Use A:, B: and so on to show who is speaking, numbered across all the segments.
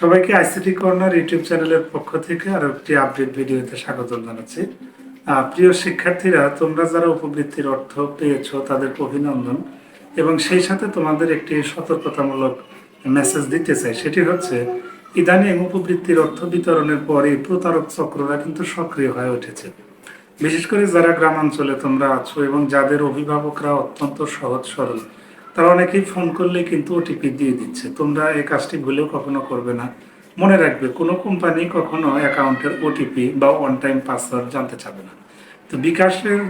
A: সবাইকে ICT corner YouTube চ্যানেলের পক্ষ থেকে আরও একটি আপডেট ভিডিওতে স্বাগত জানাচ্ছি। প্রিয় শিক্ষার্থীরা, তোমরা যারা উপবৃত্তির অর্থ পেয়েছ তাদেরকে অভিনন্দন। এবং সেই সাথে তোমাদের একটি সতর্কতামূলক মেসেজ দিতে চাই। সেটি হচ্ছে, ইদানিং উপবৃত্তির অর্থ বিতরণের পরে প্রতারক চক্ররা কিন্তু সক্রিয় হয়ে উঠেছে। বিশেষ করে যারা গ্রামাঞ্চলে তোমরা আছো এবং যাদের অভিভাবকরা অত্যন্ত সহজ সরল তারা অনেকেই ফোন করলে কিন্তু ওটিপি দিয়ে দিচ্ছে। তোমরা এই কাজটি ভুলেও কখনো করবে না। মনে রাখবে, কোনো কোম্পানি কখনো অ্যাকাউন্টের ওটিপি বা ওয়ান টাইম পাসওয়ার্ড জানতে চাবে না। তো বিকাশের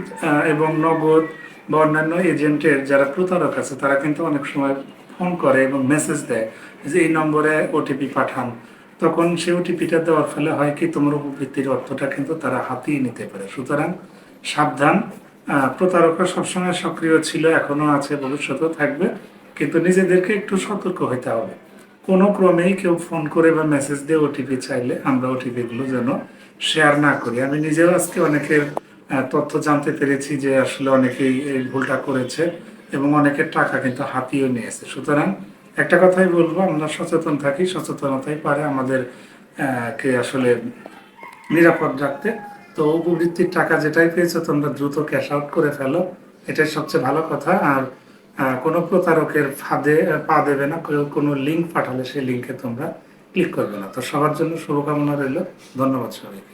A: এবং নগদ বা অন্যান্য এজেন্টের যারা প্রতারক আছে, তারা কিন্তু অনেক সময় ফোন করে এবং মেসেজ দেয় যে, এই নম্বরে ওটিপি পাঠান। তখন সেই ওটিপিটা দেওয়ার ফলে হয় কি, তোমার উপবৃত্তির অর্থটা কিন্তু তারা হাতিয়ে নিতে পারে। সুতরাং সাবধান প্রতারকরা সবসময় সক্রিয় ছিল, এখনও আছে, ভবিষ্যতেও থাকবে। কিন্তু নিজেদেরকে একটু সতর্ক হতে হবে। কোনো ক্রমেই কেউ ফোন করে বা মেসেজ দিয়ে ওটিপি চাইলে আমরা ওটিপি গুলো যেন শেয়ার না করি। আমি নিজেও আজকে অনেকের তথ্য জানতে পেরেছি যে আসলে অনেকেই এই ভুলটা করেছে এবং অনেকের টাকা কিন্তু হাতিয়ে নিয়েছে সুতরাং একটা কথাই বলব, আমরা সচেতন থাকি, সচেতনতাই পারে আমাদের কে আসলে নিরাপদ রাখতে। তো উপবৃত্তির টাকা যেটাই পেয়েছ, তোমরা দ্রুত ক্যাশ আউট করে ফেলো। এটাই সবচেয়ে ভালো কথা। আর কোনো প্রতারকের ফাঁদে, পা দেবে না। কোনো লিঙ্ক পাঠালে সেই লিঙ্কে তোমরা ক্লিক করবে না। তো সবার জন্য শুভকামনা রইল। ধন্যবাদ সবাইকে।